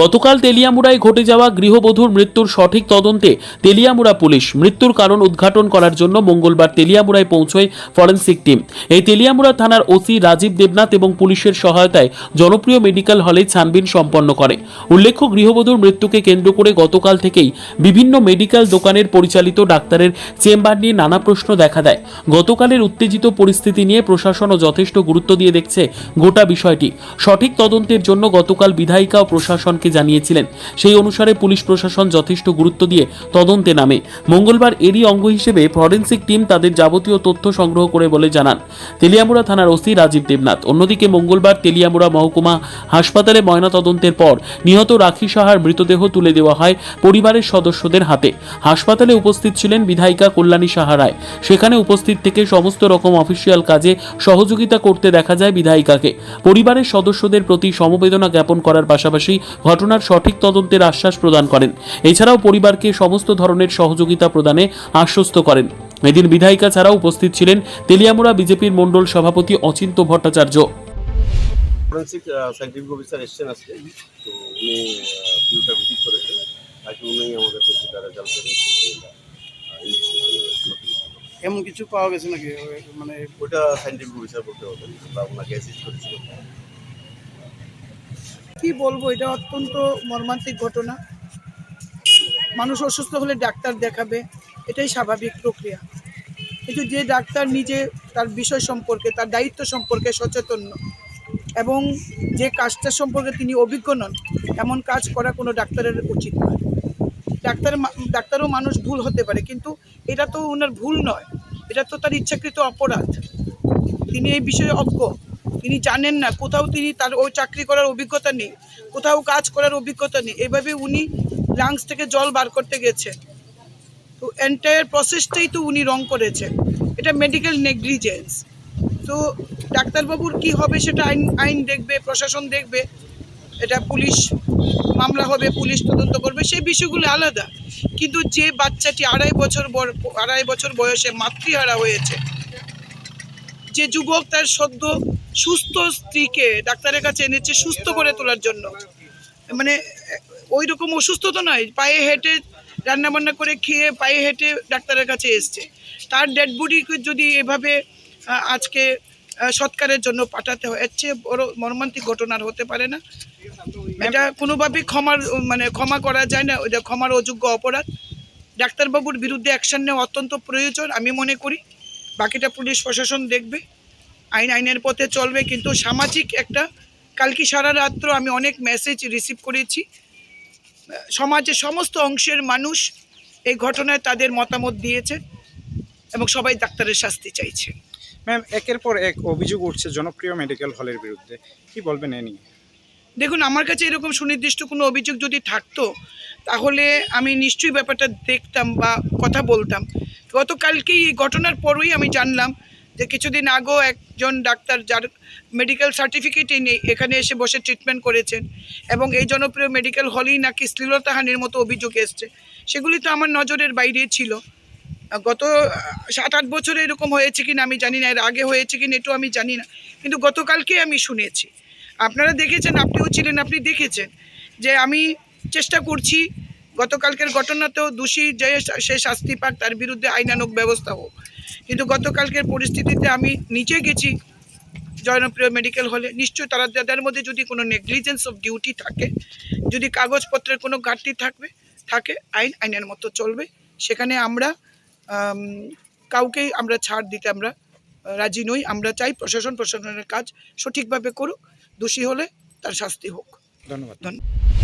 গতকাল তেলিয়ামুড়ায় ঘটে যাওয়া গৃহবধূর মৃত্যুর সঠিক তদন্তে তেলিয়ামুড়া পুলিশ মৃত্যুর কারণ উদ্ঘাটন করার জন্য মঙ্গলবার তেলিয়ামুড়ায় পৌঁছয় ফরেন্সিক টিম। এই তেলিয়ামুড়া থানার ওসি রাজীব দেবনাথ এবং পুলিশের সহায়তায় জনপ্রিয় মেডিকেল হলে ছানবিন সম্পন্ন করে। উল্লেখ্য, গৃহবধূর মৃত্যুকে কেন্দ্র করে গতকাল থেকেই বিভিন্ন মেডিকেল দোকানের পরিচালিত ডাক্তারের চেম্বার নিয়ে নানা প্রশ্ন দেখা দেয়। গতকালের উত্তেজিত পরিস্থিতি নিয়ে প্রশাসনও যথেষ্ট গুরুত্ব দিয়ে দেখছে গোটা বিষয়টি। সঠিক তদন্তের জন্য গতকাল বিধায়িকা ও প্রশাসনকে জানিয়েছিলেন। সেই অনুসারে পুলিশ প্রশাসন যথেষ্ট গুরুত্ব দিয়ে তদন্তে নামে। মঙ্গলবার এরই অঙ্গ হিসেবে ফরেন্সিক টিম তাদের যাবতীয় তথ্য সংগ্রহ করে বলে জানান। তেলিয়ামুড়া থানার ওসি রাজীব দেবনাথ। অন্যদিকে মঙ্গলবার তেলিয়ামুড়া মহকুমা হাসপাতালে ময়নাতদন্তের পর নিহত রাখি সাহার মৃতদেহ তুলে দেওয়া হয় পরিবারের সদস্যদের হাতে। হাসপাতালে উপস্থিত ছিলেন বিধায়িকা কল্যাণী সাহা রায়। সেখানে উপস্থিত থেকে সমস্ত রকম অফিসিয়াল কাজে সহযোগিতা করতে দেখা যায় বিধায়িকাকে। পরিবারের সদস্যদের প্রতি সমবেদনা জ্ঞাপন করার পাশাপাশি ঘটনার সঠিক তদন্তের আশ্বাস প্রদান করেন। এছাড়াও পরিবারকে সমস্ত ধরনের সহযোগিতা প্রদানে আশ্বস্ত করেন। এদিন বিধায়িকা ছাড়াও উপস্থিত ছিলেন তেলিয়ামুড়া বিজেপির মণ্ডল সভাপতি Achinta Bhattacharya. Forensic scientific officer এসছেন আজকে। তো উনি ভিউটা ভিজিট করেছেন। উনি রেজাল্ট করব। এমন কিছু পাওয়া গেছে নাকি? মানে ওটা সাইন্টিফিক অফিসার বলতে হবেন আমরা ওনাকে অ্যাসিস্ট করেছিলাম কি বলব, এটা অত্যন্ত মর্মান্তিক ঘটনা। মানুষ অসুস্থ হলে ডাক্তার দেখাবে, এটাই স্বাভাবিক প্রক্রিয়া। কিন্তু যে ডাক্তার নিজে তার বিষয় সম্পর্কে, তার দায়িত্ব সম্পর্কে সচেতন এবং যে কাজটা সম্পর্কে তিনি অভিজ্ঞ নন, এমন কাজ করা কোনো ডাক্তারের উচিত নয়। ডাক্তার ডাক্তারও মানুষ ভুল হতে পারে, কিন্তু এটা তো ওনার ভুল নয়। এটা তো তার ইচ্ছাকৃত অপরাধ। তিনি এই বিষয়ে অজ্ঞ। তিনি জানেন না, কোথাও তিনি তার ওই চাকরি করার অভিজ্ঞতা নেই, কোথাও কাজ করার অভিজ্ঞতা নেই। এভাবে উনি লাংস থেকে জল বার করতে গেছে। তো এন্টায়ার প্রসেসটাই তো উনি রং করেছেন এটা মেডিকেল নেগলিজেন্স তো ডাক্তারবাবুর কি হবে সেটা আইন আইন দেখবে, প্রশাসন দেখবে, এটা পুলিশ, মামলা হবে, পুলিশ তদন্ত করবে, সেই বিষয়গুলো আলাদা। কিন্তু যে বাচ্চাটি আড়াই বছর আড়াই বছর বয়সে মাতৃহারা হয়েছে যে যুবক তার সদ্য সুস্থ স্ত্রীকে ডাক্তারের কাছে এনেছে সুস্থ করে তোলার জন্য। মানে ওই রকম অসুস্থ তো নয় পায়ে হেঁটে রান্না বান্না করে খেয়ে পায়ে হেঁটে ডাক্তারের কাছে এসছে। তার ডেড বডিকে যদি এভাবে আজকে সৎকারের জন্য পাঠাতে হয়, এর চেয়ে বড় মর্মান্তিক ঘটনার হতে পারে না। এটা কোনোভাবেই ক্ষমার মানে ক্ষমা করা যায় না এটা ক্ষমার অযোগ্য অপরাধ। ডাক্তারবাবুর বিরুদ্ধে অ্যাকশন নেওয়া অত্যন্ত প্রয়োজন, আমি মনে করি। বাকিটা পুলিশ প্রশাসন দেখবে আইন আইনের পথে চলবে কিন্তু সামাজিক একটা কালকে সারা রাত্র আমি অনেক মেসেজ রিসিভ করেছি। সমাজের সমস্ত অংশের মানুষ এই ঘটনায় তাদের মতামত দিয়েছে এবং সবাই ডাক্তারের শাস্তি চাইছে। ম্যাম একের পর এক অভিযোগ উঠছে জনপ্রিয় মেডিকেল হলের বিরুদ্ধে। কি বলবেন এ নিয়ে? দেখুন আমার কাছে এরকম সুনির্দিষ্ট কোনো অভিযোগ যদি থাকতো তাহলে আমি নিশ্চয়ই ব্যাপারটা দেখতাম বা কথা বলতাম। গতকালকেই এই ঘটনার পরই আমি জানলাম যে কিছুদিন আগেও একজন ডাক্তার যার মেডিকেল সার্টিফিকেটই নেই, এখানে এসে বসে ট্রিটমেন্ট করেছেন এবং এই জনপ্রিয় মেডিকেল হলেই নাকি শ্লীলতাহানির মতো অভিযোগ এসছে। সেগুলি তো আমার নজরের বাইরে ছিল। গত সাত আট বছরে এরকম হয়েছে কিনা আমি জানি না, এর আগে হয়েছে কিনা এটাও আমি জানি না। কিন্তু গতকালকে আমি শুনেছি। আপনারা দেখেছেন, আপনিও ছিলেন, আপনি দেখেছেন যে আমি চেষ্টা করছি গতকালকের ঘটনাতেও দোষী যে সে শাস্তি পাক তার বিরুদ্ধে আইনানুক ব্যবস্থা হোক কিন্তু গতকালকের পরিস্থিতিতে আমি নিচে গেছি জনপ্রিয় মেডিকেল হলে নিশ্চয়ই তারা তাদের মধ্যে যদি কোনো নেগলিজেন্স অফ ডিউটি থাকে যদি কাগজপত্রের কোনো ঘাটতি থাকবে থাকে আইন আইনের মতো চলবে সেখানে আমরা আম, কাউকেই আমরা ছাড় দিতে আমরা রাজি নই। আমরা চাই প্রশাসন প্রশাসনের কাজ সঠিকভাবে করুক দোষী হলে তার শাস্তি হোক। ধন্যবাদ। ধন্যবাদ।